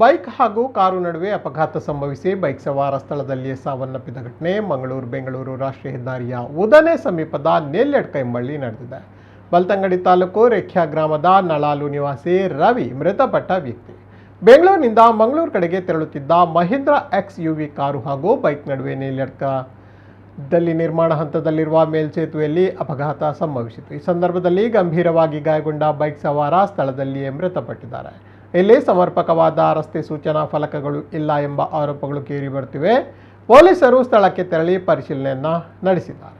Bike ಹಾಗೂ car ನಡುವೆ ಅಪಘಾತ ಸಂಭವಿಸಿ ಬೈಕ್ ಸವಾರ ಸ್ಥಳದಲ್ಲಿಯೇ ಸಾವನ್ನಪ್ಪಿದ ಘಟನೆ ಮಂಗಳೂರು, ಬೆಂಗಳೂರು ರಾಷ್ಟ್ರೀಯ ಹೆದ್ದಾರಿಯ ಉದನೆ ಸಮೀಪದ ನೆಲ್ಲೆಡ್ಕೈಮಳ್ಳಿ ನಡೆದಿದೆ. ಬಲ್ತಂಗಡಿ ತಾಲೂಕು ರೇಖ್ಯಾ ಗ್ರಾಮದ ನಳಾಲು ನಿವಾಸಿ ರವಿ ಮೃತಪಟ್ಟ ವ್ಯಕ್ತಿ. ಬೆಂಗಳೂರಿನಿಂದ ಮಂಗಳೂರು ಕಡೆಗೆ ತೆರಳುತ್ತಿದ್ದ Mahindra X U V car ಹಾಗೂ ಬೈಕ್ ನಡುವೆ ನೆಲ್ಲೆಡ್ಕ ದಲ್ಲಿ ನಿರ್ಮಾಣ ಹಂತದಲ್ಲಿರುವ ಮೇಲ್ಸೇತುವೆಯಲ್ಲಿ ಅಪಘಾತ ಸಂಭವಿಸಿತು ಈ ಸಂದರ್ಭದಲ್ಲಿ ಗಂಭೀರವಾಗಿ ಗಾಯಗೊಂಡ ಬೈಕ್ ಸವಾರ ಸ್ಥಳದಲ್ಲಿಯೇ ಮೃತಪಟ್ಟಿದ್ದಾರೆ. ಇಲ್ಲಿ ಸಮರ್ಪಕವಾದ ರಸ್ತೆ ಸೂಚನಾ ಫಲಕಗಳು ಇಲ್ಲ ಎಂಬ ಆರೋಪಗಳು ಕೇಳಿ ಬರುತ್ತಿವೆ ಪೊಲೀಸರು ಸ್ಥಳಕ್ಕೆ ತೆರಳಿ ಪರಿಶೀಲನೆಯನ್ನ ನಡೆಸಿದ್ದಾರೆ.